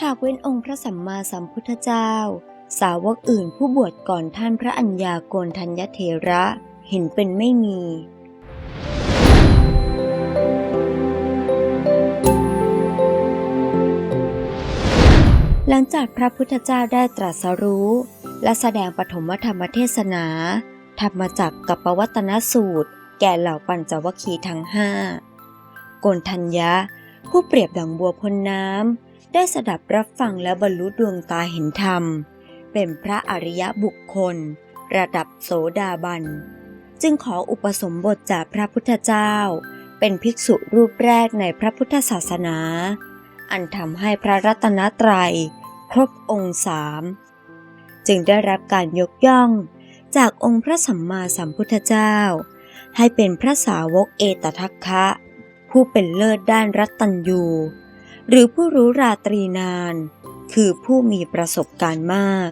หากเว้นองค์พระสัมมาสัมพุทธเจ้า สาวกอื่นผู้บวชก่อนท่านพระอัญญาโกณทัญญเถระเห็นเป็นไม่มีหลังจากพระพุทธเจ้าได้ตรัสรู้ และแสดงปฐมธรรมเทศนา ธรรมจักกับปวัตนสูตร แก่เหล่าปัญจวคีทั้งห้าโกนทัญญะ ผู้เปรียบดังบัวพ้นน้ำ ได้สดับรับฟังและบรรลุดวงตาเห็นธรรม เป็นพระอริยบุคคล ระดับโสดาบัน จึงขออุปสมบทจากพระพุทธเจ้า เป็นภิกษุรูปแรกในพระพุทธศาสนา อันทำให้พระรัตนตรัย ครบองค์สามจึงได้รับการยกย่องจากองค์พระสัมมาสัมพุทธเจ้า ให้เป็นพระสาวกเอตทัคคะ ผู้เป็นเลิศด้านรัตตัญญู หรือผู้รู้ราตรีนาน คือผู้มีประสบการณ์มาก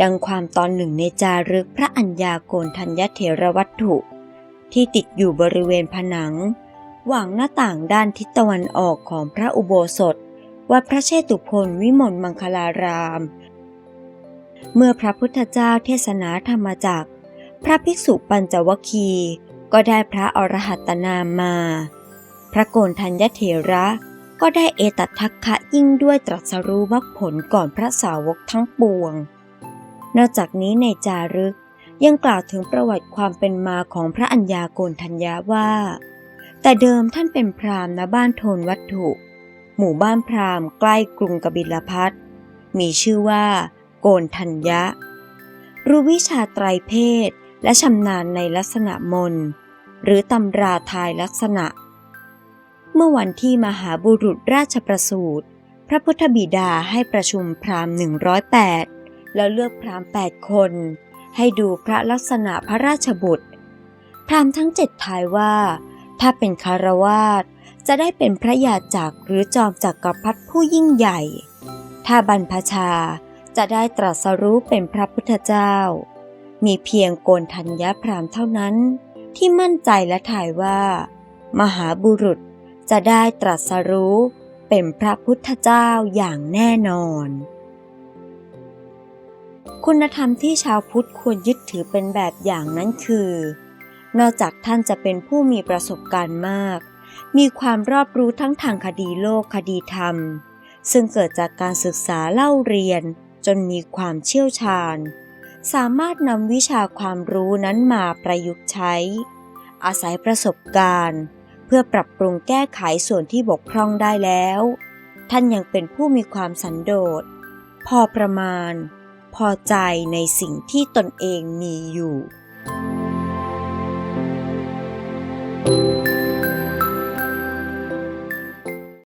ดังความตอนหนึ่งในจารึกพระอัญญาโกณทัญญเถรวัตถุ ที่ติดอยู่บริเวณผนังหว่างหน้าต่างด้านทิศตะวันออกของพระอุโบสถ วัดพระเชตุพนวิมลมังคลาราม เมื่อพระพุทธเจ้าเทศนาธรรมจักพระภิกษุปัญจวคีก็ได้พระอรหัตนามมา พระโกนทัญญเถระ ก็ได้เอตทัคคะยิ่งด้วยตรัสรู้มรรคผลก่อนพระสาวกทั้งปวง นอกจากนี้ในจารึกยังกล่าวถึงประวัติความเป็นมาของพระัญญาโกนทัญญาว่า แต่เดิมท่านเป็นพราหมณ์ณบ้านโทนวัตถุ หมู่บ้านพราหมณ์ใกล้กรุงกบิลพัทมีชื่อว่า โกนทัญญะ รู้วิชาไตรเพศและชำนาญในลักษณะมนหรือตำราทายลักษณะ มื่อวันที่มหาบุรุษราชประสูติพระพุทธบิดาให้ประชุมพราหมณ์108 แล้วเลือกพราหมณ์8คน ให้ดูพระลักษณะพระราชบุตร พราหมณ์ทั้งเจ็ดทายว่า ถ้าเป็นคารวาสจะได้เป็นพระยาจักรหรือจอมจักรพรรดิผู้ยิ่งใหญ่ ถ้าบรรพชาจะได้ตรัสรู้เป็นพระพุทธเจ้า มีเพียงโกนทัญญาพราหมณ์เท่านั้น ที่มั่นใจและถ่ายว่า มหาบุรุษ จะได้ตรัสรู้เป็นพระพุทธเจ้าอย่างแน่นอน คุณธรรมที่ชาวพุทธควรยึดถือเป็นแบบอย่างนั้นคือ นอกจากท่านจะเป็นผู้มีประสบการณ์มาก มีความรอบรู้ทั้งทางคดีโลกคดีธรรม ซึ่งเกิดจากการศึกษาเล่าเรียนจนมีความเชี่ยวชาญ สามารถนำวิชาความรู้นั้นมาประยุกต์ใช้ อาศัยประสบการณ์ พื่อปรับปรุงแก้ไขส่วนที่บกพร่องได้แล้ว ท่านยังเป็นผู้มีความสันโดษ พอประมาณ พอใจในสิ่งที่ตนเองมีอยู่